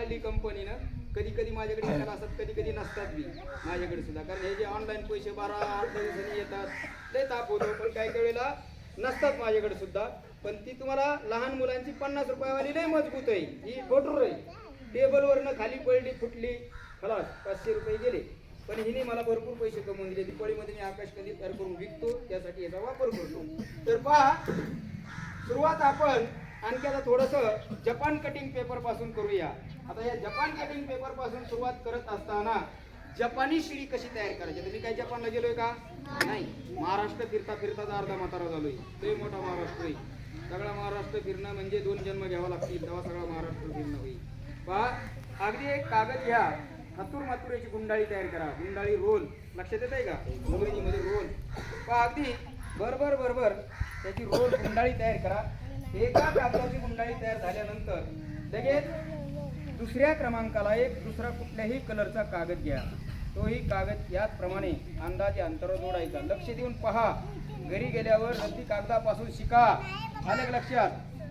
काढली कंपनीनं कधी कधी माझ्याकडे येणार असतात कधी कधी नसतात बी. माझ्याकडे सुद्धा. कारण हे जे ऑनलाईन पैसे बारा आठ दिवसांनी येतात ते ताप होतो पण काही काही वेळेला नसतात माझ्याकडे सुद्धा. पण ती तुम्हाला लहान मुलांची पन्नास रुपयावाली लय मजबूत आहे. ही फोटो आहे. टेबलवरनं खाली पडली फुटली खलास पाचशे रुपये गेले. पण हिने मला भरपूर पैसे कमवून दिले. दिपाळीमध्ये मी आकाश कधी तयार करून विकतो. त्यासाठी याचा वापर करतो. तर पहा सुरुवात आपण आणखी आता थोडंसं जपान कटिंग पेपरपासून करूया. आता या जपान कटिंग पेपरपासून सुरुवात करत असताना जपानी शिडी कशी तयार करायची? तुम्ही काय जपानला गेलोय का? नाही. महाराष्ट्र फिरता फिरता अर्धा म्हातारा झालोय. ते मोठा महाराष्ट्र आहे. सगळा महाराष्ट्र फिरणं म्हणजे दोन जन्म घ्यावा लागतील तेव्हा सगळा महाराष्ट्र फिरणं होईल. पहा अगदी एक कागद घ्या. हतूर मातुऱ्याची गुंडाळी तयार करा. गुंडाळी रोल. लक्षात येत आहे का? इंग्रजीमध्ये रोल. पहा अगदी बरोबर बरोबर त्याची रोल गुंडाळी तयार करा. एका कागदाची गुंडाळी तयार झाल्यानंतर लगेच दुसऱ्या क्रमांकाला एक दुसरा कुठल्याही कलरचा कागद घ्या. तोही कागद याचप्रमाणे अंदाजे अंतर जोडायचा. लक्ष देऊन पहा. घरी गेल्यावर रद्दी कागदापासून शिका. आलं लक्षात?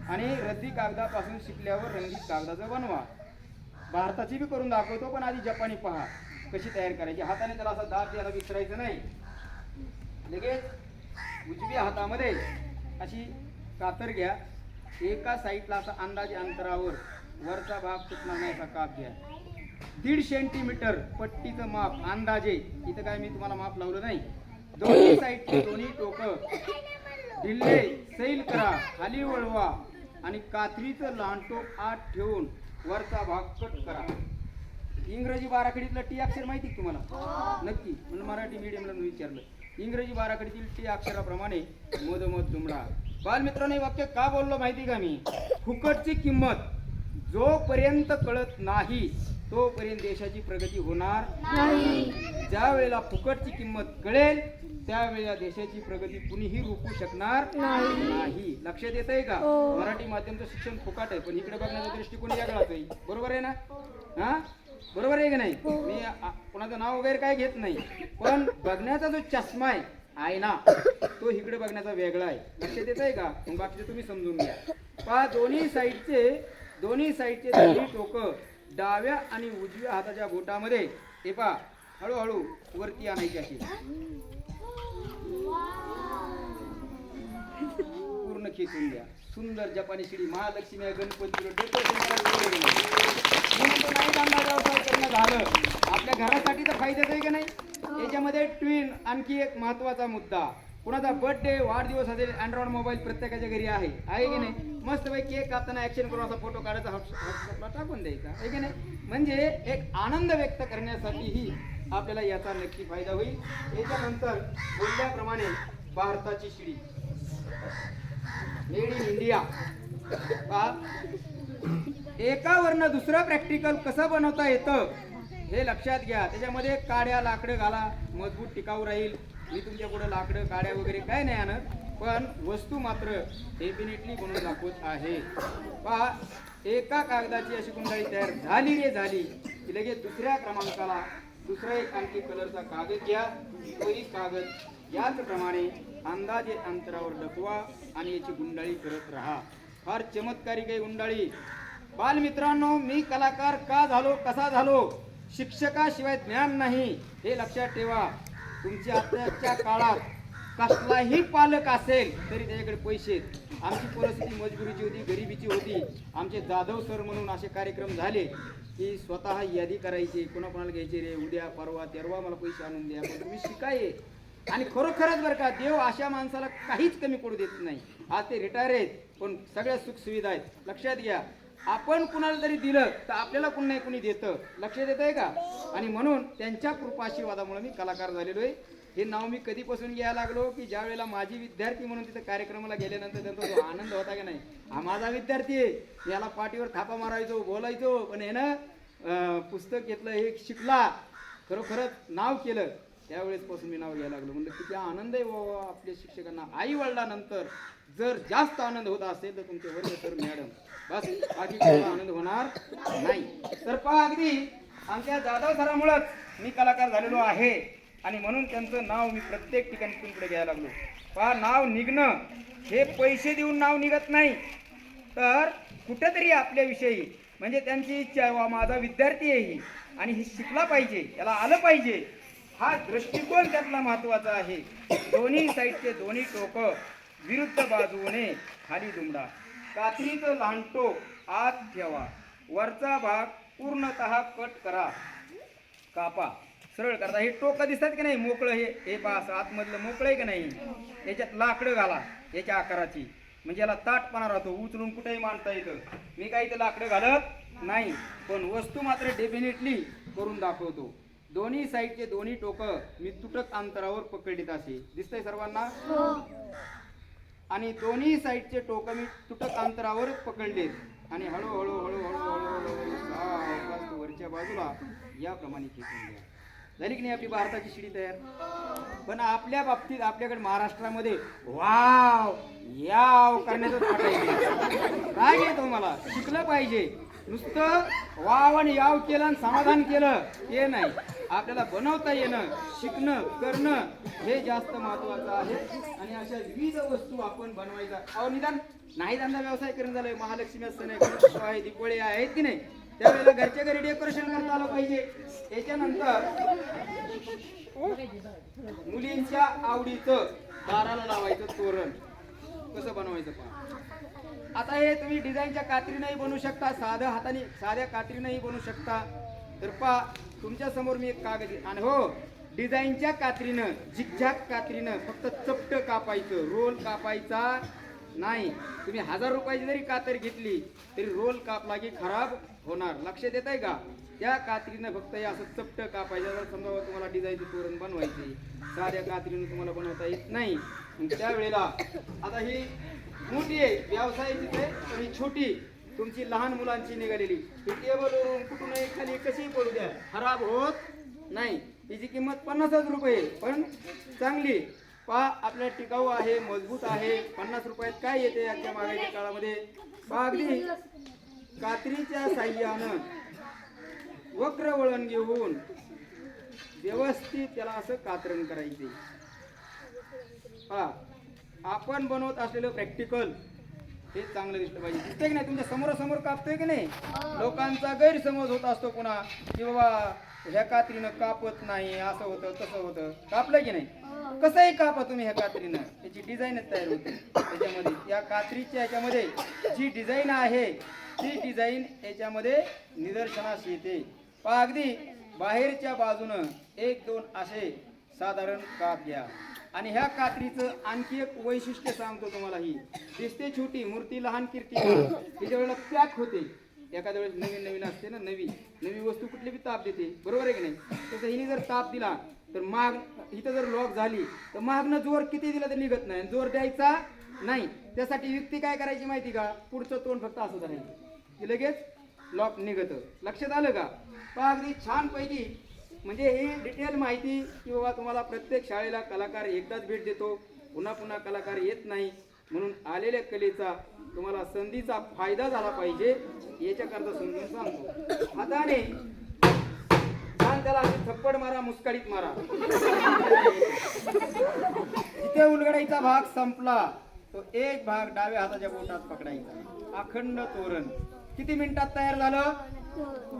आणि रद्दी कागदापासून शिकल्यावर रंगीत कागदाचं बनवा. भारताची बी करून दाखवतो पण आधी जपानी पहा. कशी तयार करायची? हाताने त्याला असा दाब द्यायला विसरायचं नाही. लगेच उजव्या हातामध्ये अशी कातर घ्या. एका साईडला असा अंदाजे अंतरावर वरचा भाग सुटणार नाही असा काप घ्या. दीड सेंटीमीटर पट्टीचं माप अंदाजे. इथं काय मी तुम्हाला माप लावलं नाही. दोन्ही साईडचे दोन्ही टोकं. ढिल्ले सैल करा खाली वळवा. आणि कात्रीचं लांटोक आत ठेवून वरचा भाग कट करा. इंग्रजी बाराखडीतलं टी अक्षर माहिती तुम्हाला? नक्की. म्हणून मराठी मीडियमला विचारलं. इंग्रजी बाराखडीतील टी अक्षराप्रमाणे मधोमध दुमडा. बालमित्रांनो हे वाक्य का बोललो माहिती का मी? फुकटची किंमत. जोपर्यंत कळत नाही तोपर्यंत देशाची प्रगती होणार नाही. ज्या वेळेला फुकटची किंमत कळेल त्यावेळेला देशाची प्रगती कुणीही रोखू शकणार नाही. लक्षात येत आहे का? हो. मराठी माध्यमचं शिक्षण फुकट आहे पण इकडे बघण्याचा दृष्टिकोन वेगळाच आहे. बरोबर आहे ना? हा? बरोबर आहे की नाही? मी आ- कोणाचं नाव वगैरे काय घेत नाही पण बघण्याचा जो चष्मा आहे आयना तो इकडे बघण्याचा वेगळा आहे. लक्षात येत आहे का? मग बाकीचे तुम्ही समजून घ्या. पहा दोन्ही साईडचे दोन्ही साईडचे दोन्ही टोकं डाव्या आणि उजव्या हाताच्या बोटामध्ये. हे पहा हळूहळू वरती आणायची अशी. पूर्ण खेचून द्या सुंदर जपानी शिडी. महालक्ष्मी आहे, गणपतीला तो करणं झालं. आपल्या घरासाठी तर फायद्याच आहे का नाही? याच्यामध्ये ट्विन आणखी एक महत्त्वाचा मुद्दा. कुणाचा बर्थडे वाढदिवस असेल अँड्रॉइड मोबाईल प्रत्येकाच्या घरी आहे. आहे की नाही? मस्त पैकी केक कापताना ऍक्शन करून असा फोटो काढायचा व्हॉट्सअपला टाकून द्यायचा. आहे की नाही? म्हणजे एक आनंद व्यक्त करण्यासाठीही आपल्याला याचा नक्की फायदा होईल. याच्यानंतर बोलल्याप्रमाणे भारताची शिडी. मेड इन इंडिया पहा. एकावरनं दुसरं प्रॅक्टिकल कसं बनवता येतं? हे लक्षात घ्या. त्याच्यामध्ये काड्या लाकडं घाला. मजबूत टिकाऊ राहील. मी तुमच्यापुढे लाकडं काड्या वगैरे काय नाही आणत. पण वस्तू मात्र डेफिनेटली बनवून दाखवत आहे. पहा एका कागदाची अशी कुंडाळी तयार झाली रे झाली. की लगेच दुसऱ्या क्रमांकाला दुसरा एक आणखी कलरचा कागद घ्या. तोही कागद याचप्रमाणे अंदाजे अंतरावर लपवा आणि याची गुंडाळी करत राहा. फार चमत्कारिक आहे गुंडाळी. बालमित्रांनो मी कलाकार का झालो कसा झालो? शिक्षकाशिवाय ज्ञान नाही हे लक्षात ठेवा. तुमच्या आताच्या काळात कसलाही पालक असेल तरी त्याच्याकडे पैसे आहेत. आमची परिस्थिती मजबुरीची होती गरिबीची होती. आमचे जाधव सर म्हणून असे कार्यक्रम झाले की स्वतः यादी करायची कोणाकोणाला घ्यायचे रे उद्या परवा तेरवा मला पैसे आणून द्या पण तुम्ही शिकाय. आणि खरोखरच बरं का देव अशा माणसाला काहीच कमी पडू देत नाही. आज ते रिटायर आहेत पण सगळ्या सुखसुविधा आहेत. लक्षात घ्या. आपण कुणाला तरी दिलं तर आपल्याला कुणी नाही कुणी देतं. लक्षात येत आहे का? आणि म्हणून त्यांच्या कृपाशीर्वादामुळे मी कलाकार झालेलो आहे. हे नाव मी कधीपासून घ्यायला लागलो की ज्या वेळेला माझी विद्यार्थी म्हणून तिथं कार्यक्रमाला गेल्यानंतर त्यांचा जो आनंद होता की नाही? हा माझा विद्यार्थी आहे. याला पाठीवर थापा मारायचो बोलायचो पण हे ना पुस्तक घेतलं हे शिकला. खरोखरच नाव केलं. त्यावेळेस पासून मी नाव घ्यायला लागलो. म्हणलं किती आनंद आहे बाबा आपल्या शिक्षकांना. आई वडिलांनंतर जर जास्त आनंद होत असेल तर तुमचे वर्ग सर मॅडम बस. बाकी आनंद होणार नाही. तर पहा अगदी आमच्या जाधव सरामुळंच मी कलाकार झालेलो आहे. आणि म्हणून त्यांचं नाव मी प्रत्येक ठिकाणी तुमकडे घ्यायला लागलो. पहा नाव निघणं हे पैसे देऊन नाव निघत नाही. तर कुठेतरी आपल्याविषयी म्हणजे त्यांची इच्छा आहे, वा माझा विद्यार्थी आहे ही. आणि हे शिकला पाहिजे याला आलं पाहिजे. हा दृष्टिकोन त्यातला महत्त्वाचा आहे. दोन्ही साईडचे दोन्ही टोक विरुद्ध बाजूने खाली दुमडा. कात्रीचं लहान टोक आत ठेवा. वरचा भाग पूर्णतः कट करा. कापा. सरळ करता. हे टोक दिसतात की नाही? मोकळं हे. हे पास आतमधलं मोकळं आहे की नाही? याच्यात लाकडं घाला याच्या आकाराची. म्हणजे याला ताटपणा राहतो. उचलून कुठेही मांडता येतं. मी काही इथं लाकडं घालत नाही. पण वस्तू मात्र डेफिनेटली करून दाखवतो. दोन्ही साईडचे दोन्ही टोक मी तुटक अंतरावर पकडलीत असे. दिसतंय सर्वांना? आणि दोन्ही साईडचे टोक मी तुटक अंतरावर पकडलेत. आणि हळूहळू हळूहळू वरच्या बाजूला याप्रमाणे खेचून घ्या. झाली की नाही आपली भारताची शिडी तयार? पण आपल्या बाबतीत आपल्याकडे महाराष्ट्रामध्ये वाव याव करण्याचं. काय घेतो मला? शिकलं पाहिजे. नुसतं वाव आणि याव केलं आणि समाधान केलं. हे नाही. आपल्याला बनवता येणं शिकणं करणं हे जास्त महत्वाचं आहे. आणि अशा विविध वस्तू आपण बनवायचा. अहो निदान नाही धंदा व्यवसाय करून झालं महालक्ष्मी असताना आहे गणेशोत्सव आहे दिपोळी आहे आहेत की नाही? त्यावेळेला घरच्या घरी डेकोरेशन करता आलं पाहिजे. याच्यानंतर मुलींच्या आवडीचं दाराला लावायचं तोरण. कसं बनवायचं पहा आता हे तुम्ही डिझाईनच्या कात्रीनंही बनवू शकता. साध्या हाताने साध्या कात्रीनंही बनवू शकता. तर पहा तुमच्यासमोर मी एक कागद आणि हो डिझाईनच्या कात्रीनं झिकझॅक कात्रीनं फक्त चपट कापायचं रोल कापायचा नाही. तुम्ही हजार रुपयाची जरी कातर घेतली तरी रोल कापला की खराब होणार. लक्ष देत आहे का? त्या कात्रीनं फक्त हे असं चपट कापायचं. जर समजा तुम्हाला डिझाईनचं तोरण बनवायची साध्या कात्रीनं तुम्हाला बनवता येत नाही. त्यावेळेला आता ही मोठी आहे व्यवसायाची ते पण ही छोटी तुमची लहान मुलांची निघालेली. ही टेबलवरून कुठूनही खाली कशीही पडू द्या. खराब होत नाही. तिची किंमत पन्नासच रुपये पण चांगली. पहा आपल्या टिकाऊ आहे मजबूत आहे. पन्नास रुपयात काय येते आजच्या मागायच्या काळामध्ये? पहा अगदी कात्रीच्या साह्यानं वक्र वळण घेऊन व्यवस्थित त्याला असं कातरण करायचे. हा आपण बनवत असलेलं प्रॅक्टिकल हे चांगलं दिसलं पाहिजे. दिसतंय की नाही? तुमच्या समोरासमोर कापतोय की नाही? लोकांचा गैरसमज होत असतो पुन्हा की बाबा ह्या कात्रीनं कापत नाही असं होतं तसं होतं. कापलं की नाही? कसंही कापा तुम्ही ह्या कात्रीनं. त्याची डिझाईनच तयार होते. त्याच्यामध्ये या कात्रीच्या याच्यामध्ये जी डिझाईन आहे ती डिझाईन याच्यामध्ये निदर्शनास येते. पहा अगदी बाहेरच्या बाजूनं एक दोन असे साधारण काप घ्या. आणि ह्या कात्रीचं आणखी एक वैशिष्ट्य सांगतो तुम्हाला ही. दिसते छोटी मूर्ती लहान कीर्ती तिच्या वेळेला पॅक होते. एखाद्या वेळेस नवीन नवीन असते ना नवी. नवी वस्तू कुठली बी ताप देते. बरोबर आहे की नाही? तसं हिने जर ताप दिला तर माग इथं जर लॉक झाली तर मागनं जोर किती दिला तर निघत नाही. जोर द्यायचा नाही. त्यासाठी युक्ती काय करायची माहिती का? पुढचं तोंड फक्त असं झालं की लगेच लॉक निघत. लक्षात आलं का? अगदी छान पैकी म्हणजे ही डिटेल माहिती की बाबा तुम्हाला प्रत्येक शाळेला कलाकार एकदाच भेट देतो पुन्हा पुन्हा कलाकार येत नाही. म्हणून आलेल्या कलेचा तुम्हाला संधीचा फायदा झाला पाहिजे याच्याकरता समजून सांगतो. हाताने छान त्याला थप्पड मारा मुस्काळीत मारा. जिथे उलगडायचा भाग संपला. तो एक भाग डाव्या हाताच्या बोटात पकडायचा. अखंड तोरण. किती मिनिटात तयार झालं?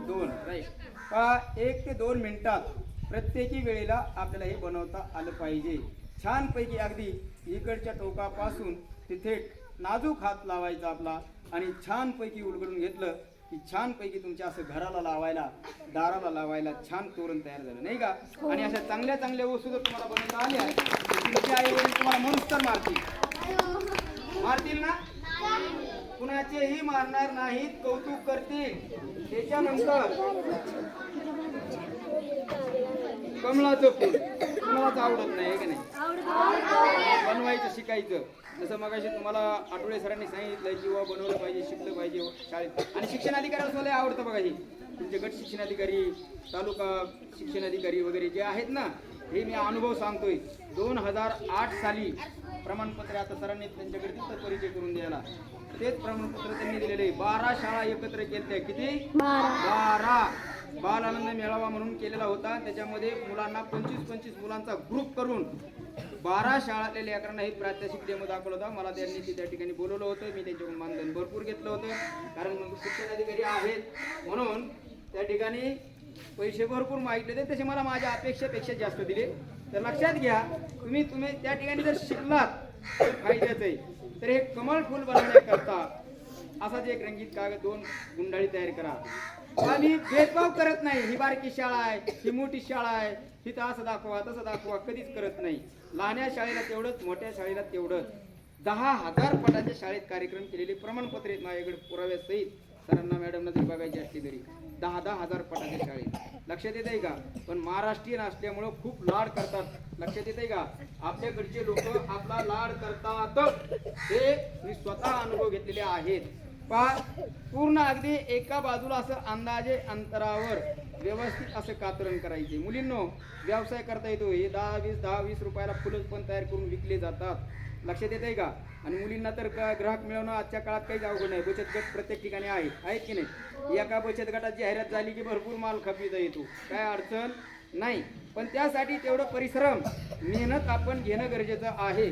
दोन. राईट. पहा एक ते दोन मिनिटात प्रत्येकी वेळेला आपल्याला हे बनवता आलं पाहिजे. छानपैकी अगदी इकडच्या टोकापासून तिथे नाजूक हात लावायचा आपला आणि छानपैकी उलगडून घेतलं की छानपैकी तुमच्या असं घराला लावायला दाराला लावायला छान तोरण तयार झालं नाही का? आणि अशा चांगल्या चांगल्या वस्तू जर तुम्हाला बनवता आल्या तर तुमचे आई वडील तुम्हाला तर मारतील. मारतील ना? कुणाचेही मारणार नाहीत कौतुक करतील. त्याच्यानंतर कमळाचं फूल. कुणालाच आवडत नाही आहे की नाही? बनवायचं शिकायचं. जसं मगाशी तुम्हाला आठवडे सरांनी सांगितलं की वा बनवलं पाहिजे शिकलं पाहिजे शाळेत. आणि शिक्षण अधिकाऱ्याला असं लय आवडतं बघा हे. तुमचे गट शिक्षण अधिकारी तालुका शिक्षण अधिकारी वगैरे जे आहेत ना हे मी अनुभव सांगतोय. दोन हजार आठ साली प्रमाणपत्र आता सरांनी त्यांच्याकडे तिथं परिचय करून द्यायला. तेच प्रमाणपत्र त्यांनी दिलेले आहे. बारा शाळा एकत्र केल्या. किती? बारा. बाल आनंद मेळावा म्हणून केलेला होता. त्याच्यामध्ये मुलांना पंचवीस पंचवीस मुलांचा ग्रुप करून बारा शाळातल्या लेकरांना हे प्रात्यक्षिक डेमो दाखवला होता. मला त्यांनी ते त्या ठिकाणी बोलवलं होतं. मी त्यांच्याकडून मानधन भरपूर घेतलं होतं. कारण मग शिक्षण अधिकारी आहेत म्हणून त्या ठिकाणी पैसे भरपूर मागितले होते तसे मला माझ्या अपेक्षेपेक्षा जास्त दिले. तर लक्षात घ्या तुम्ही तुम्ही त्या ठिकाणी जर शिकलात तर फायद्याचं आहे. तर हे कमळ फुल बनवण्याकरता असाच एक रंगीत कागद दोन गुंडाळी तयार करा. आणि भेदभाव करत नाही. ही बारकी शाळा आहे ही मोठी शाळा आहे हिथं असं दाखवा तसं दाखवा कधीच करत नाही. लहान्या शाळेला तेवढंच मोठ्या शाळेला तेवढंच. दहा हजार पटाच्या शाळेत कार्यक्रम केलेले प्रमाणपत्र आहेत माझ्याकडे पुराव्यासहित. सरांना मॅडमना जर बघायची असली तरी. दहा दहा हजार पटाच्या शाळेत. लक्षात येत आहे का? पण महाराष्ट्रीयन असल्यामुळं खूप लाड करतात. लक्षात येत आहे का? आपल्याकडचे लोक आपला लाड करतात. हे मी स्वतः अनुभव घेतलेले आहेत. पा पूर्ण अगदी एका बाजूला असं अंदाजे अंतरावर व्यवस्थित असं कातरण करायचे. मुलींनो व्यवसाय करता येतो. हे दहा वीस दहा वीस रुपयाला फुलं पण तयार करून विकले जातात. लक्षात येत आहे का? आणि मुलींना तर ग्राहक मिळवणं आजच्या काळात काही अवघड नाही. बचत गट प्रत्येक ठिकाणी आहेत आहेत की नाही? एका बचत गटाची जाहिरात झाली की भरपूर माल खपीचा येतो काय अडचण नाही. पण त्यासाठी तेवढं परिश्रम मेहनत आपण घेणं गरजेचं आहे.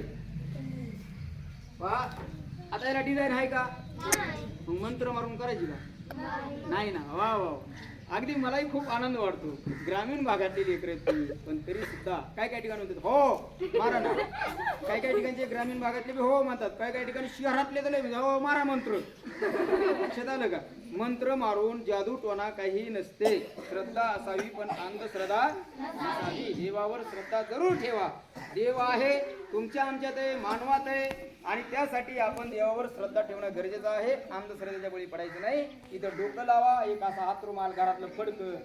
आता याला डिझाईन आहे का? मंत्र मारून करायची का? नाही. ना. वा वा. अगदी मलाही खूप आनंद वाटतो. ग्रामीण भागातली लेकर तुम्ही पण तरी सुद्धा काय काय ठिकाणी म्हणतात? हो मारा ना. काय काय ठिकाणचे ग्रामीण भागातले बी हो म्हणतात. काय काय ठिकाणी शहरातले तर हो मारा मंत्र. लक्षात आलं का? मंत्र मारून जादू टोना काही नसते. श्रद्धा असावी पण अंधश्रद्धा नसावी. देवावर श्रद्धा जरूर ठेवा. देव आहे तुमच्या आमच्यात आहे मानवात आहे. आणि त्यासाठी आपण देवावर श्रद्धा ठेवणं गरजेचं आहे. अंधश्रद्धेच्या बळी पडायचं नाही. इथं डोकं लावा. एक असा हातरुमाल घरातलं फडकं.